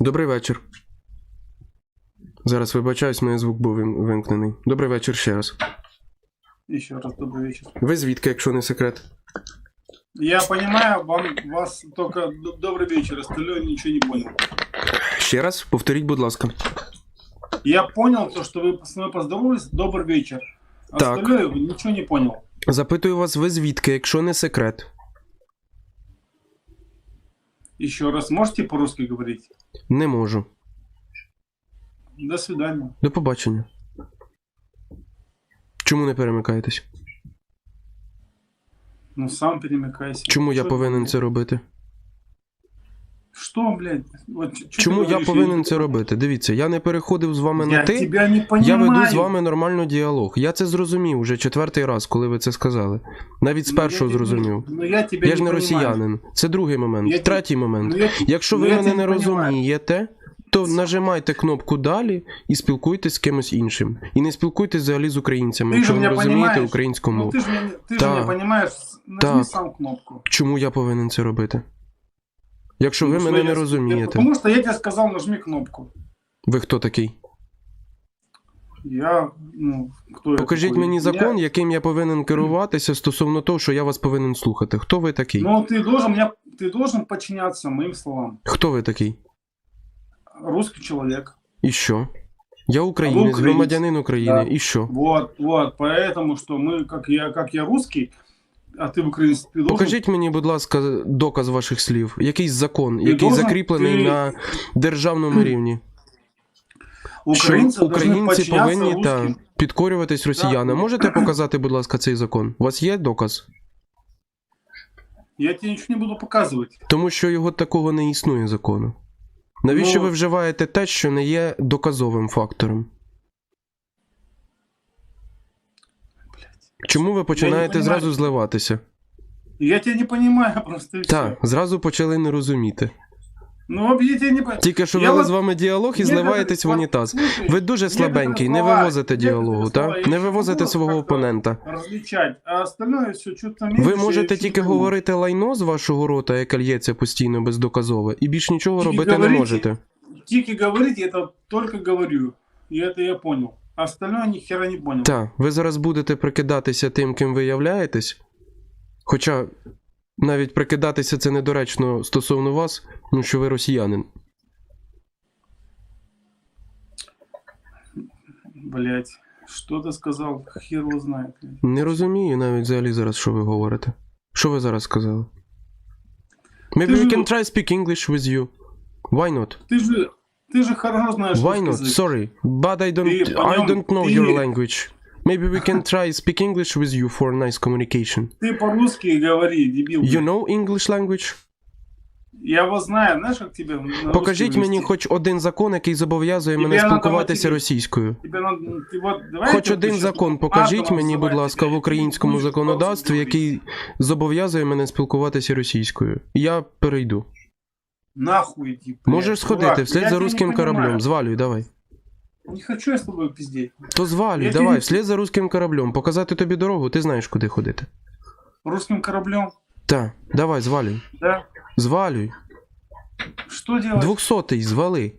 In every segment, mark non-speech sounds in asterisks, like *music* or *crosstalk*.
Добрий вечір. Зараз вибачаюсь, мене звук був вим- вимкнений. Добрий вечір ще раз. Еще раз добрый вечер. Ви звідки, якщо не секрет? Я понимаю, вам вас только д- добрый вечер, остальное ничего не понял. Ще раз, повторіть, будь ласка. Я понял то, что вы с мной поздоровались, добрый вечер. Так. Остальное ничего не понял. Запитую вас, ви звідки, якщо не секрет? Еще раз, можете по-русски говорить? Не можу. До свидания. До побачення. Чому не перемикаєтесь? Ну сам перемикайся. Чому я повинен це робити? Что, блядь? Вот, чё- чё Чому ты я говоришь? повинен не це робити? Дивіться, я не переходив з вами Я на ти. тебя не понимаю. Я веду з вами нормально діалог. Я це зрозумів уже четвертий раз, коли ви це сказали. Навіть з Ну, я першого тебя- зрозумів. Ну я тебя Я ж не понимаю. росіянин. Це другий момент. Я те- Третій момент. Ну, я- Якщо ну, ви я мене тебе не понимаю. розумієте, то нажимайте кнопку далі і спілкуйтесь з кимось іншим. І не спілкуйтесь взагалі з українцями, Ти якщо ж ви мене розумієте понімаєш? українську Ну мову. ты же меня, ты же Так. меня понимаешь, нажми Так. сам кнопку. Чому я повинен це робити? Якщо ви Ну, что мене я не с- розумієте, Потому что я тебе сказал, нажми кнопку. ви хто такий? Я, ну, кто я Покажіть такой? мені Я- закон, яким я повинен керуватися стосовно того, що я вас повинен слухати. Хто ви такий? Ну, ты должен, меня, ты должен подчиняться моим словам. Хто ви такий? Русский человек. І що? Я українець, українець. громадянин України. Да. І що? Вот, вот, поэтому, что мы, как я, как я русский, а ты украинец, ты должен... Покажіть мені, будь ласка, доказ ваших слів. Якийсь закон, Ти який должен- закріплений ти- на державному рівні. Украинцы що должны українці подчиняться повинні та, русским. підкорюватись росіянам. Можете показати, будь ласка, цей закон? У вас є доказ? Я тебе ничего не буду показывать. Тому що його такого не існує закону. Навіщо Ну- ви вживаєте те, що не є доказовим фактором? Чому ви починаєте понимаю. зразу зливатися? Я тебя не понимаю просто. и Так, всё. зразу почали не розуміти. Ну, я тебя не понимаю. Тільки що Я вели от- з вами діалог і зливаєтесь в унітаз. Ви дуже слабенький, не вивозите діалогу, так? Не вивозите свого опонента. Различать, а остальное все что-то Ви можете тільки говорити лайно з вашого рота, яке лється постійно бездоказове, і більш нічого Тільки робити не говорите. можете. Тики говорить, это только говорю. И это я понял. А остальное ни хера не понял. Так, ви зараз будете прикидатися тим, ким ви являєтесь. Хоча навіть прикидатися це недоречно стосовно вас, тому що ви росіянин. Блять, что ты сказал? Хер его знает. блядь. Не розумію навіть взагалі зараз, що ви говорите. Що ви зараз сказали? Maybe Ти we ж- can try speak English with you. Why not? Ты же, ты же хорошо знаешь Why русский not? язык. Sorry, but I don't Ти по I ньому- don't know ти- your language. Maybe we can try speak English with you for nice communication. Ты по-русски говори, дебил. You блядь. know English language? Я вас знаю, знаешь, как тебе на Покажіть русском мені вести? хоч один закон, який зобов'язує Тобі мене надо спілкуватися мотиві- російською. Тебе надо, ты вот, давай Хоч я один тебе закон щас покажіть матом мені, будь обзывать ласка, в тебя. українському Будеш законодавстві, по-русски який зобов'язує мене спілкуватися російською. Я перейду. Нахуй иди, блядь, Можеш сходити дурак. вслід Я за понимаю. кораблем. Звалюй, давай. Не хочу я с тобой пиздеть. То звалюй, Я давай, тебе- вслід за русським кораблем. Показати тобі дорогу, ти знаєш, куди ходити. Русским кораблем, Так, давай, звалюй. да? Звалюй. Что делать? Двохсотий, звали.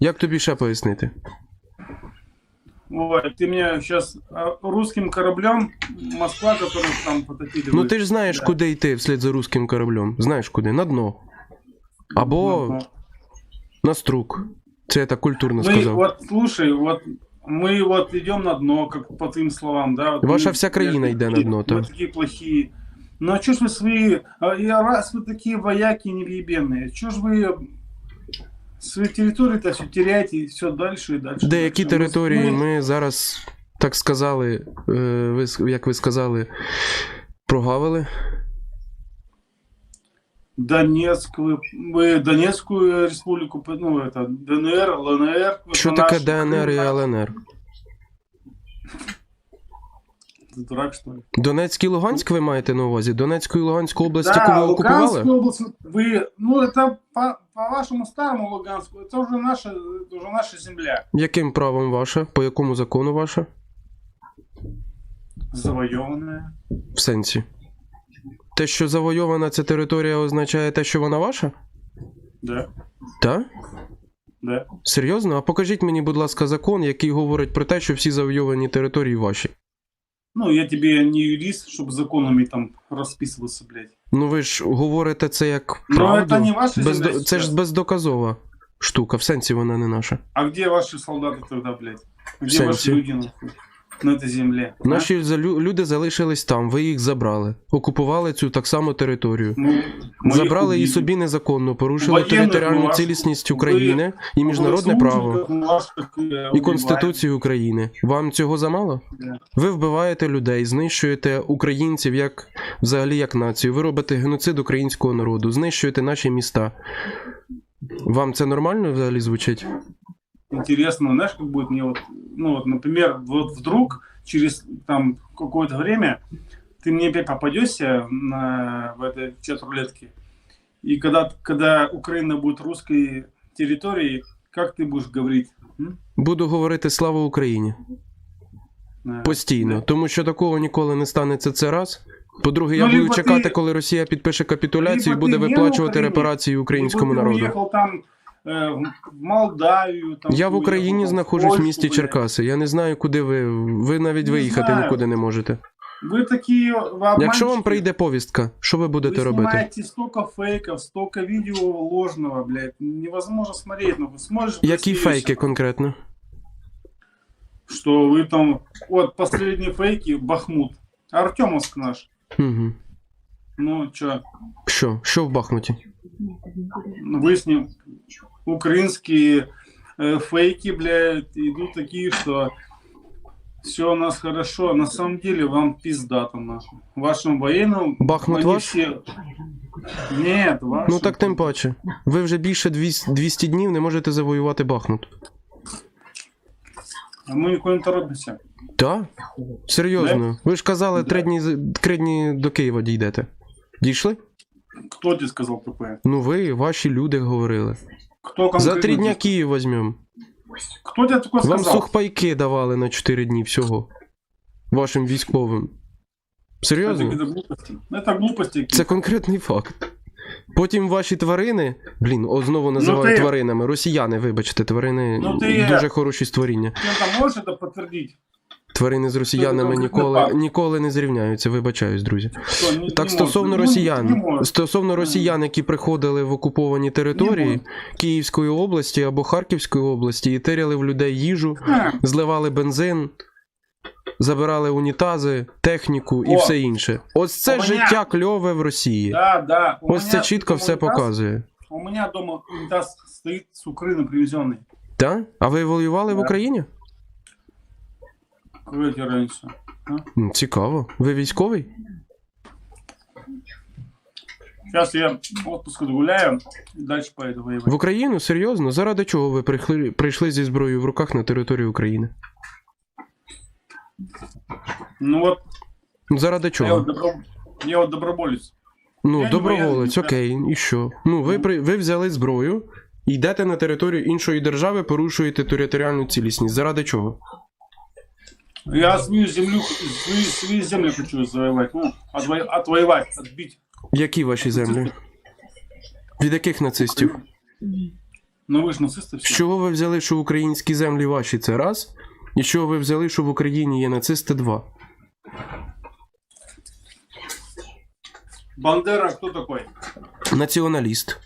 Як тобі ще пояснити? Ой, ты мне сейчас русским кораблем Москва, который там потопили. Ну вы- ти ж знаєш, Да. куди йти вслід за русським кораблем. Знаєш куди? На дно. Або Ну, на струк. Це я так культурно Мы, сказав. вот, слушай, вот мы вот идем на дно, как по твоим словам, да? Вот Ваша мы, вся країна блядь, йде на такие- дно, Мы так. такие плохие. Ну а чё ж вы свои, а, я раз вы такие вояки невъебенные, чё ж вы свои территории-то все теряете, и все дальше и дальше. Деякі дальше. території Мы- ми зараз, так сказали, е, ви, с- як ви сказали, прогавили. Донецк, вы, вы Донецкую республику, ну это ДНР, ЛНР. это Що наш таке ДНР і Крым. ЛНР? Ты дурак, что ли? Донецьк і Луганськ ви маєте на увазі? Донецьку і Луганську область, Да, яку ви окупували? Луганскую область, вы, ну это по, по вашему старому Луганску, это уже наша, это уже наша земля Яким правом ваша? По якому закону ваша? завоеванная. В сенсі. Те, що завойована ця територія, означає те, що вона ваша? Да, Та? да. Серйозно? А покажіть мені, будь ласка, закон, який говорить про те, що всі завойовані території ваші. Ну, я тебе не юрист, чтобы законами там расписываться, блядь. Ну ви ж говорите це як Ну, правду. это не ваша Бездо- земля Це ж сейчас. бездоказова штука, в сенсі вона не наша. А где ваши солдаты тогда, блядь? Где Сенсе. ваши люди нахуй, на этой земле? а? Наші залю- люди залишились там, ви їх забрали, окупували цю так само територію. Ну, мы Забрали их її убили. собі незаконно, порушили Воєнних територіальну у вас- цілісність ви- України і міжнародне В право, заслуженных ваших, э, і убиваем. Конституцію України. Вам цього замало? Да. Ви вбиваєте людей, знищуєте українців як взагалі як націю. Ви робите геноцид українського народу, знищуєте наші міста. Вам це нормально взагалі звучить? Интересно, знаешь, как будет мне вот, ну вот, например, вот вдруг через там какое-то время ты мне опять попадешься на, в этой чат рулетке, и когда, когда Украина будет русской территорией, как ты будешь говорить? М? Буду говорити слава Україні Да. постійно, Да. тому що такого ніколи не станеться це раз. По-друге, я Ну, буду либо чекати, ти- коли Росія підпише капітуляцію і либо буде ти не в виплачувати Україні, репарації українському Либо ты народу. уехал там э, в Молдавию. Там, Я ты в Україні уехал, там, знаходжусь в Польшу, місті блядь. Черкаси. Я не знаю, куди ви. Ви навіть Не виїхати знаю. нікуди не можете. Вы такие вы Якщо вам обманщики. прийде повістка, що ви будете Вы робити? снимаете столько фейков, столько видео ложного, блядь. Невозможно смотреть. Ну, смотришь... Які блестишь, фейки конкретно? Что вы там... Вот, последние фейки, Бахмут. Артемовск наш. Угу. Ну, чё, Що? Що в Бахмуті? вы с ним... Украинские э, фейки, блядь, идут такие, что... Все у нас хорошо. На самом деле вам пизда там, нахуй. Вашим военным... Бахмут они ваш? все- Нет, ваш. Ну так тим паче. Ви вже більше 200 200 днів не можете завоювати Бахмут. А мы никуда не торопимся. Так? Серйозно. Ви ж казали, три дні, з- три дні до Києва дійдете. Дійшли? Кто тебе сказал такое? Ну ви, ваші люди говорили. Кто конкретно За три дня тебе- Київ візьмемо. Кто тебе такое Вам сказал? сухпайки давали на 4 дні всього. Вашим військовим. Это Серйозно? какие-то глупости. Ну, Это глупости. какие-то. Це конкретний факт. Потім ваші тварини, блін, о, знову називаю Ну, ти- тваринами. Росіяни, вибачте, тварини Ну, ти- дуже хороші створіння. Ты там можешь это подтвердить? Тварини з росіянами ніколи, ніколи не зрівняються, вибачаюсь, друзі. Так стосовно росіян, стосовно росіян, які приходили в окуповані території Київської області або Харківської області і теряли в людей їжу, зливали бензин, забирали унітази, техніку і О! все інше. Ось це життя кльове в Росії. Да, да. Ось це чітко все унитаз- показує. У меня дома унитаз стоит с Украины привезенный. Так? А ви воювали в Україні? Разница? Цікаво. Ви військовий? Сейчас я отпуск отгуляю и дальше поеду воевать. В Україну? Серйозно? Заради чого ви прийшли, прийшли зі зброєю в руках на територію України? Ну вот, Заради я чого? вот, добро... я вот доброволец. Ну, Я доброволець, окей, і що? Ну, ви, при... ви взяли зброю і йдете на територію іншої держави, порушуєте територіальну цілісність. Заради чого? Я свою землю, свою, свою землю хочу завоевать. Ну, отво... отвоевать, отбить. Які ваші землі? Від яких нацистів? Ну вы же нацисты З все. чого ви взяли, що українські землі ваші це раз? І з чого ви взяли, що в Україні є нацисти два? Бандера кто такой? Націоналіст.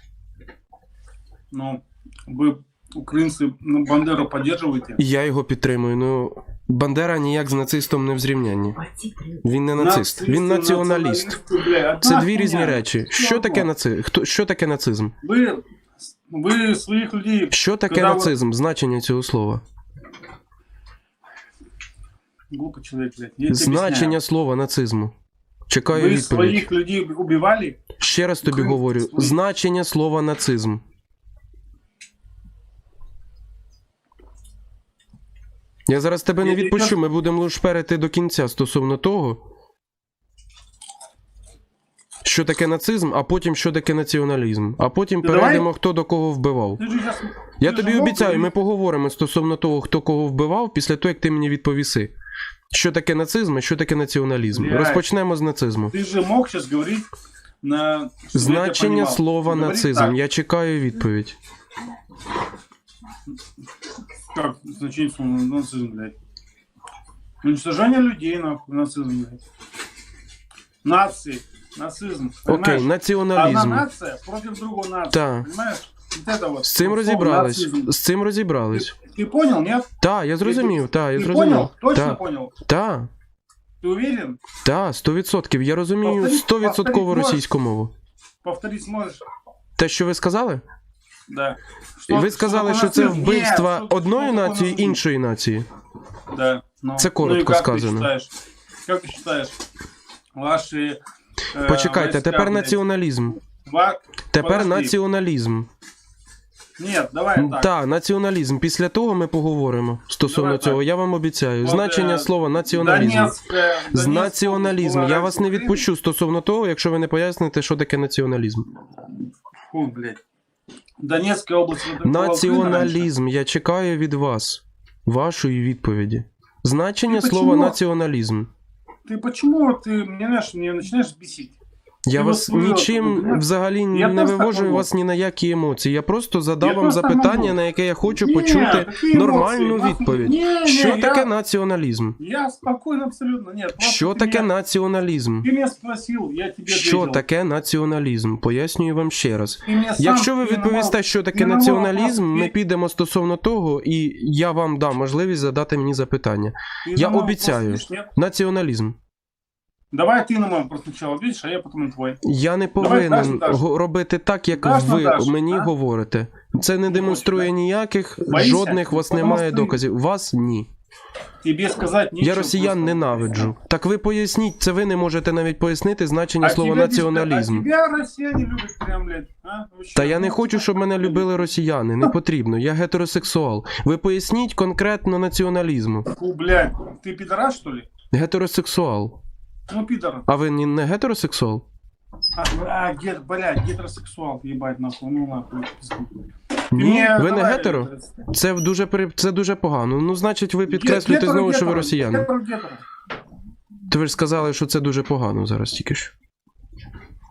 Ну, вы, украинцы, ну, Бандеру поддерживаете? І я його підтримую. Ну, Бандера ніяк з нацистом не в зрівнянні. Він не нацист, він Нацисты, націоналіст. националисты, бля, одна Це дві хуйня. різні речі. Що таке одно. наци... Хто... Що таке нацизм? Вы, вы своих людей... Що таке Когда нацизм? Значення цього слова? Глупый человек, блядь. Я тебе Значення объясняю. слова нацизму. Чекаю Вы відповідь. своих людей убивали? Ще раз тобі Україн- говорю: свої- значення слова нацизм. Я зараз тебе не Я- я- відпущу, ми будемо шперити до кінця стосовно того, що таке нацизм, а потім що таке націоналізм. А потім Ну, давай. перейдемо, хто до кого вбивав. Ты же сейчас... Я ты тобі же мог обіцяю, ми говорить- поговоримо стосовно того, хто кого вбивав, після того, як ти мені відповіси. Що таке нацизм, а що таке націоналізм. Блядь. Розпочнемо з нацизму. Ты же мог сейчас говорить на... чтобы я тебя Значення понимал. слова Говорит нацизм. так, Я чекаю відповідь. Как значение слова нацизм, блядь? Уничтожение людей, нахуй, нацизм, блядь. Нации, нацизм, Окей, понимаешь? Одна націоналізм. нация против другой нации, Так. понимаешь? Вот это вот. З цим вот слово розібрались. нацизм. З цим розібрались. Ты, ты понял, нет? Так, я зрозумів, так, я ты зрозумів. понял? Точно Так, понял? так, Ты уверен? так, 100%. Я розумію Повторіть, 100% повторіть російську мову. Повторить сможешь? Те, що ви сказали? Да. І ви сказали, що це такое нацизм? вбивство Нет, что- одної что такое нації нацизм? іншої нації. Да. Ну, Це коротко ну и как сказано. Ты считаешь? Как ты считаешь? Ваши... э, Почекайте, войска, тепер блядь, націоналізм. ва- Тепер Подожди. націоналізм. Нет, давай так. Так, націоналізм. Після того ми поговоримо стосовно Давай так. цього. Я вам обіцяю. От, Значення е, слова націоналізм. Донецька- З Донецька націоналізм. область Я була вас не раніше відпущу стосовно того, якщо ви не поясните, що таке націоналізм. Фу, блядь. Донецкая область. это была Украина раньше? Націоналізм. Я чекаю від вас вашої відповіді. Значення Ти слова почему? націоналізм. Ты почему ты мне, знаешь, мне начинаешь бесить? Я Ти вас от свою нічим от, взагалі я не просто вивожу можу. вас ні на які емоції. Я просто задав Я вам просто запитання, можу. на яке я хочу Не, почути какие нормальну эмоции, нахуй? відповідь. Не, не, Що я- таке націоналізм? Я спокойно абсолютно, нет. просто Що ты таке меня- націоналізм? Ты меня спросил, я тебе Що ответил. таке націоналізм? Пояснюю вам ще раз. Ты мне сам- Якщо ви ты на відповісте, мой- що ти таке на мой націоналізм, вопрос ми відповідь- підемо стосовно того, і я вам дам можливість задати мені запитання. ты я на мой обіцяю. вопрос ответишь, нет? Націоналізм. Давай ты на мой вопрос сначала ответишь, а я потом на твой. Я не Давай, повинен Даш, Даш. го- робити так, як Даш на ви Даш, мені а? говорите. Це не Не демонструє хочеш, да? ніяких, Боїшся? жодних у вас Потому немає що ти- доказів. Вас ні. Тебе сказать нечего. Я росіян просто. ненавиджу. Так ви поясніть, це ви не можете навіть пояснити значення А слова тебя, націоналізм. А тебя россияне любят прям, блядь, а? Вы чё? Та я не Ну, хочу, щоб мене любили росіяни. Не потрібно. Я гетеросексуал. Ви поясніть конкретно націоналізму. Фу, блядь, ты пидорас, что ли? Гетеросексуал. Ну, пидор. А ви не- не гетеросексуал? А, а гет, блядь, гетеросексуал, їбать, нахуй, ну нахуй. Ні, ви не гетеро? Це дуже при- це дуже погано. Ну, значить, ви підкреслюєте знову, що ви росіяни. гетеро, гетеро. То ви ж сказали, що це дуже погано зараз тільки що.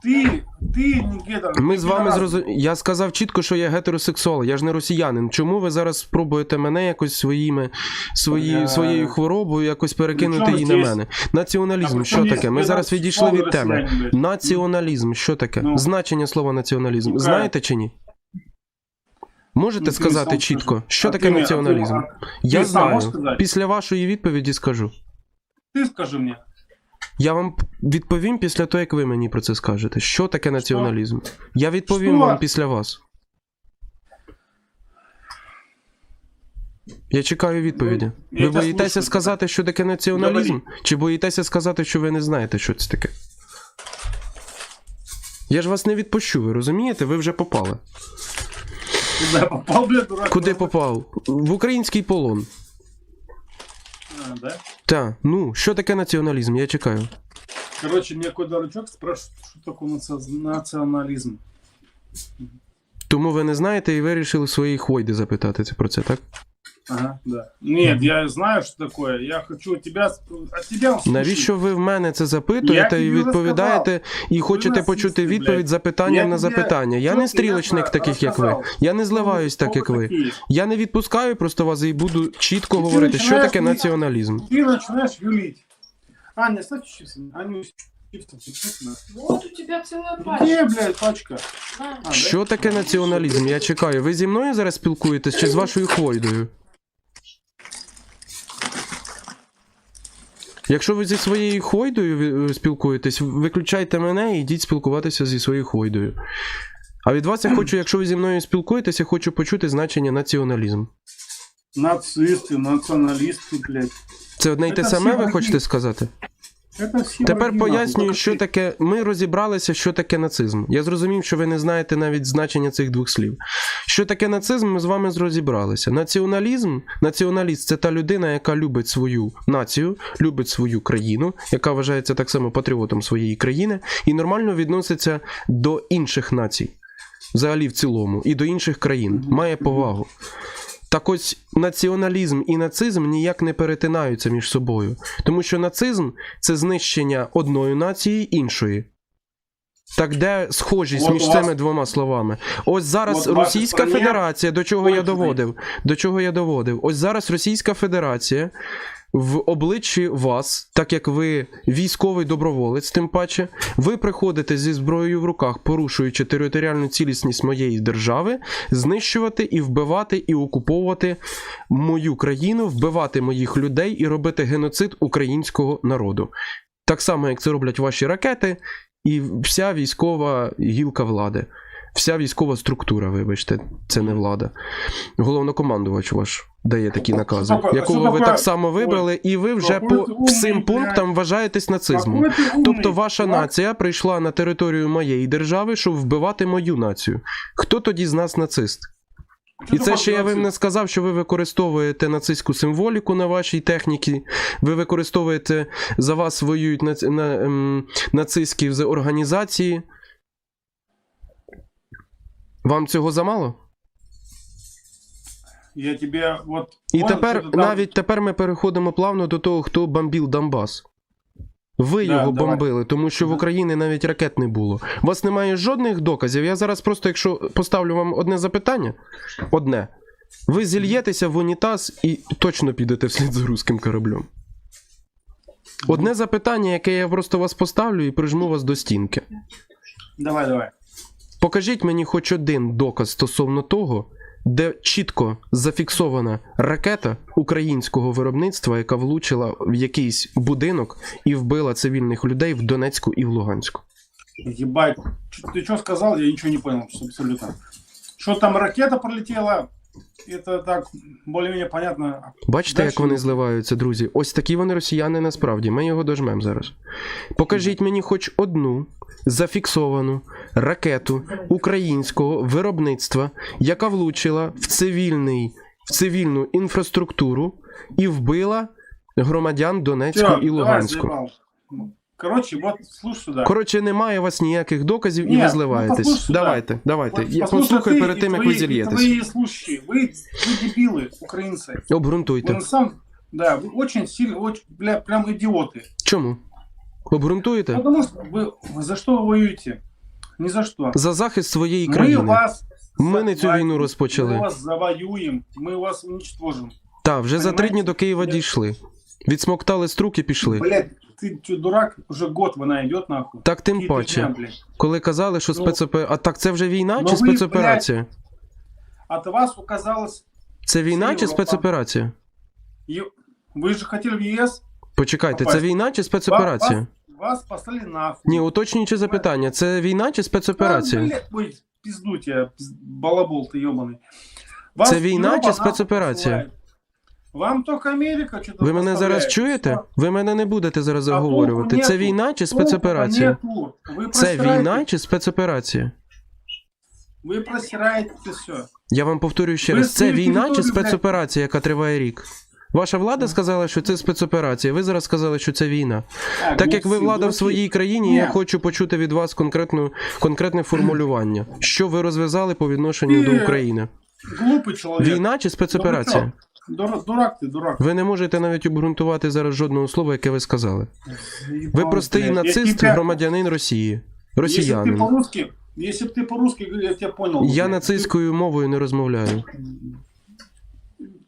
Ты, ты не гетеро. Ми ты з вами пидорас. зрозуміли. Я сказав чітко, що я гетеросексуал, я ж не росіянин. Чому ви зараз спробуєте мене якось своїми свої, Бля. своєю хворобою якось перекинути Причому її на здесь- мене? А Націоналізм, при що чому таке? здесь Ми зараз відійшли від гетеросексуал теми. росіянин, блядь? Націоналізм, що таке? Ну. Значення слова націоналізм. Ну, Знаєте чи ні? Можете Ну, ти сказати сам чітко, скажи. що А таке ти мені- націоналізм? а ти- Я ти сам знаю. можеш сказати? Після вашої відповіді скажу. Ты скажи мне. Я вам відповім після того, як ви мені про це скажете. Що таке націоналізм? Я відповім Що? вам після вас. Я чекаю відповіді. Я Ви боїтеся слушаю. сказати, що таке націоналізм? Чи боїтеся сказати, що ви не знаєте, що це таке? Я ж вас не відпущу, ви розумієте? Ви вже попали. Куда я попал, блядь, дурак? Куди попав? В український полон. А, да? Та, ну, що таке націоналізм? Я чекаю. Коротше, мені какой дурачок спрашивает, таке націоналізм. Тому ви не знаєте і вирішили свої хвойди запитати про це, так? Ага, да. Нет, я знаю, что такое. Я хочу от тебя, сп- от тебя услышать. Навіщо ви в мене це запитуєте Я і тобі відповідаєте, і хочете расист, почути блядь. відповідь запитання Я на тебе запитання? Я не чітко, стрілочник ясно таких, як ви. розказав. Я не зливаюсь так, Хто як ви ви. такі? Я не відпускаю просто вас і буду чітко І ти говорити, що починаєш таке мені- націоналізм. Ты начинаешь юлить. Аня, ставь чипсы. Аню, чипсы, чипсы. Вот у тебя целая пачка. Где, блядь, пачка? На. А, да? Що таке націоналізм? Я чекаю. Ви зі мною зараз спілкуєтесь чи з вашою хвойдою? Якщо ви зі своєю хвойдою ви- спілкуєтесь, виключайте мене і йдіть спілкуватися зі своєю хвойдою. А від вас я хочу, *clears throat* якщо ви зі мною спілкуєтеся, я хочу почути значення націоналізм. Нацисти, націоналісти, блядь. Це одне й те саме, ви хочете сказати? Тепер пояснюю, що таке. Ми розібралися, що таке нацизм. Я зрозумів, що ви не знаєте навіть значення цих двох слів. Що таке нацизм, ми з вами розібралися. Націоналізм, націоналіст це та людина, яка любить свою націю, любить свою країну, яка вважається так само патріотом своєї країни, і нормально відноситься до інших націй, взагалі в цілому, і до інших країн. Має повагу. Так ось націоналізм і нацизм ніяк не перетинаються між собою, тому що нацизм це знищення одної нації іншої. Так де схожість От між вас- цими двома словами? Ось зараз От Російська Федерація, до чого я доводив? До чого я доводив? Ось зараз Російська Федерація в обличчі вас, так як ви військовий доброволець, тим паче, ви приходите зі зброєю в руках, порушуючи територіальну цілісність моєї держави, знищувати і вбивати і окуповувати мою країну, вбивати моїх людей і робити геноцид українського народу. Так само, як це роблять ваші ракети і вся військова гілка влади Вся військова структура, вибачте, це не влада. Головнокомандувач ваш дає такі А накази, що таке- якого що ви таке- так само вибрали, і ви вже Какой по ты умный, всім блядь. пунктам вважаєтесь нацизмом. Какой ты умный, Тобто ваша чувак. нація прийшла на територію моєї держави, щоб вбивати мою націю. Хто тоді з нас нацист? Чё І ты це ще я нацist? вам не сказав, що ви використовуєте нацистську символіку на вашій техніці. Ви використовуєте за вас воюють нац... на, ем, нацистські вз- організації. Вам цього замало? Я тебе вот... І тепер навіть тепер ми переходимо плавно до того, хто бомбив Донбас. Ви Да, його давай. бомбили, тому що в Україні навіть ракет не було. У вас немає жодних доказів. Я зараз просто, якщо поставлю вам одне запитання, одне. Ви зільєтеся в унітаз і точно підете вслід за руським кораблем. Одне запитання, яке я просто вас поставлю і прижму вас до стінки. Давай, давай. Покажіть мені хоч один доказ стосовно того, де чітко зафіксована ракета українського виробництва, яка влучила в якийсь будинок і вбила цивільних людей в Донецьку і в Луганську. Ебать. ти Ты что сказал? Я ничего не понял абсолютно. Что там ракета пролетела? Это так более-менее понятно. Бачите, як вони зливаються, друзі? Ось такі вони росіяни насправді. Ми його дожмемо зараз. Покажіть мені хоч одну зафіксовану ракету українського виробництва, яка влучила в цивільний, в цивільну інфраструктуру і вбила громадян Донецьку Всё, і давай, Луганську. заебал. Короче, вот слушай сюда. Коротше, немає у вас ніяких доказів і Ні, ви ну, зливаєтесь. послухай сюди. давайте, давайте. Вот Я послушай послухаю ты перед и тим, як твои- ви и зільєтесь. Твои слушающие, вы, вы дебилы, украинцы. Вы Обґрунтуйте. на самом, да, вы очень сильно, очень, бля, прям идиоты. Чому? Обґрунтуєте? Потому что вы, вы за что вы воюете? Ни за что. За захист своєї Мы країни. вас Ми не цю завоюем, війну розпочали. Мы вас завоюем, мы вас уничтожим. Так, вже за три Понімаєте? дні до Києва Я- дійшли. Відсмоктали струк і пішли. Блядь, ты что, дурак? Уже год война идет нахуй. Так тим Какие-то паче, дня, блядь. коли казали, що Ну, спецопе... А так це вже війна ну чи ви, спецоперація? От вас указалось... Це війна чи Європа. спецоперація? Е- Вы же хотели в ЕС? Почекайте, це Попасть. війна чи спецоперація? Вас, вас послали нахуй. Ні, уточнюючи запитання, це війна чи Да, спецоперація? блядь, ой, пизду тебя, пиз- балабол ты ебаный. Вас Це війна Европа чи нахуй спецоперація? посылает. Вам только Америка что-то Ви мене зараз поставляет. чуєте? Всё. Ви мене не будете зараз А толку заговорювати. Це нету. війна чи Толку-то спецоперація? нету. Вы Це просираете- війна чи спецоперація? Вы просираете все. Я вам повторюю ще Ви раз: це свою війна чи територію, блядь. спецоперація, яка триває рік? Ваша влада сказала, що це спецоперація. Ви зараз сказали, що це війна. Так як ви влада в своїй країні, Ні. я хочу почути від вас конкретну, конкретне формулювання. Що ви розв'язали по відношенню Ти- до України? Глупый человек. Війна чи спецоперація? Дурак, дурак ты, дурак. Ви не можете навіть обґрунтувати зараз жодного слова, яке ви сказали. Ви Ебал, простий блядь. Я нацист, тебя- громадянин Росії, Если бы ты росіянин. по-русски, если бы ты по-русски, говорил, я тебя понял. бы, Я блядь. нацистською мовою не розмовляю.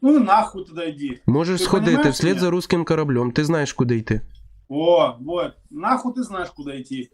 Ну и нахуй туда иди. Можеш Ти сходити понімаєш вслід мене? за руським кораблем, ти знаєш, куди йти. О, вот. Нахуй ты знаешь, куда идти.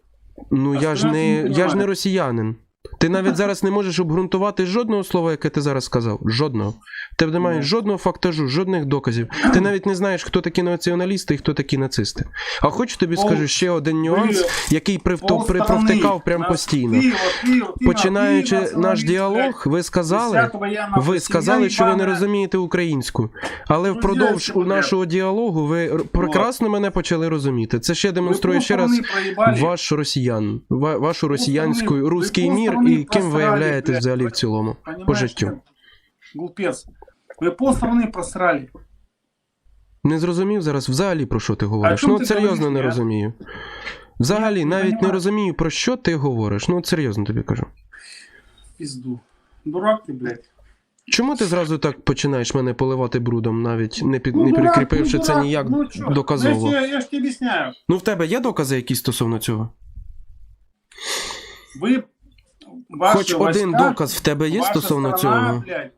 Ну А я ж що не я не я ж не понімаю? росіянин. Ти навіть зараз не можеш обґрунтувати жодного слова, яке ти зараз сказав. Жодного. В Тебе немає Ну. жодного фактажу, жодних доказів. Ти навіть не знаєш, хто такі націоналісти і хто такі нацисти. А хочу тобі Пол- скажу ще один нюанс, ви- який привто- Полстраны при- провтикав прям нас- постійно. Ты, вот ты, вот ты, Починаючи ты наш националист, діалог, ви блядь. сказали. Десятого я нахуй Ви сказали, семья що ви не ебаная. розумієте українську, але Друзі, впродовж що ви- нашого діалогу ви р- прекрасно мене почали розуміти. Це ще Вы демонструє ще раз полстороны проебали. ваш росіян, ва- вашу росіянську ви руський мір полсторони і ким ви просрали, являєтесь блядь. взагалі в цілому Понимаешь, по життю. ты? Глупец. Вы полстраны просрали. Не зрозумів зараз взагалі про що ти говориш. чому Ну ти от серйозно говориш, не я? розумію. Взагалі, Я не навіть не понімаю. розумію, про що ти говориш. Ну от серйозно тобі кажу. Пизду. Дурак ты, блядь. Чому ти зразу так починаєш мене поливати брудом, навіть не під Ну, не дурак, прикріпивши ну, це дурак, ніяк ну, чё? доказово? Я, ж тебе- я ж тебе объясняю. Ну в тебе є докази якісь стосовно цього? Вы, ваши Хоч один войска, доказ в тебе є ваша стосовно страна, цього? блядь,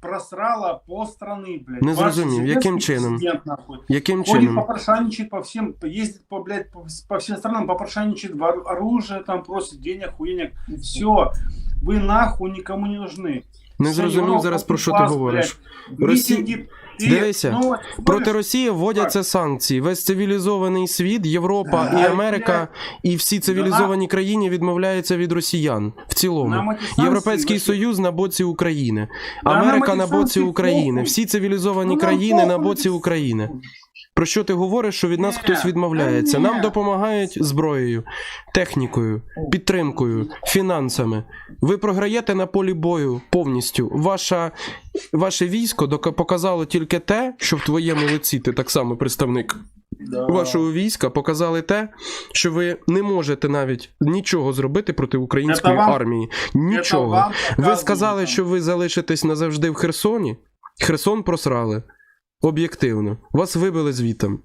просрала полстраны, блядь. Не Ваш зрозумів, зеленский яким чином? президент, нахуй. Яким Ходит чином? попрошайничает по всем, ездит по, блядь, по, по всем странам, попрошайничает, вор- оружие там просит, денег, хуенек. Все. Вы нахуй никому не нужны. Не Все, зрозумів Європа, зараз про що ти Донбас, говориш. блядь, Росі- мітинги, ти- Дивися, ну, от, Проти ходиш, Росії вводяться санкції. Весь цивілізований світ, Європа і Ай, Америка, блядь. і всі цивілізовані країни відмовляються від росіян в цілому. Європейський Союз на боці України, Америка на боці України, всі цивілізовані Ну, країни на боці України. Про що ти говориш, що від нас хтось відмовляється? Нам допомагають зброєю, технікою, підтримкою, фінансами. Ви програєте на полі бою повністю. Ваша, ваше військо показало тільки те, що в твоєму лиці ти так само представник Да. вашого війська, показали те, що ви не можете навіть нічого зробити проти української вам- армії. Нічого. Ви сказали, що ви залишитесь назавжди в Херсоні. Херсон просрали. Об'єктивно. Вас вибили звітом.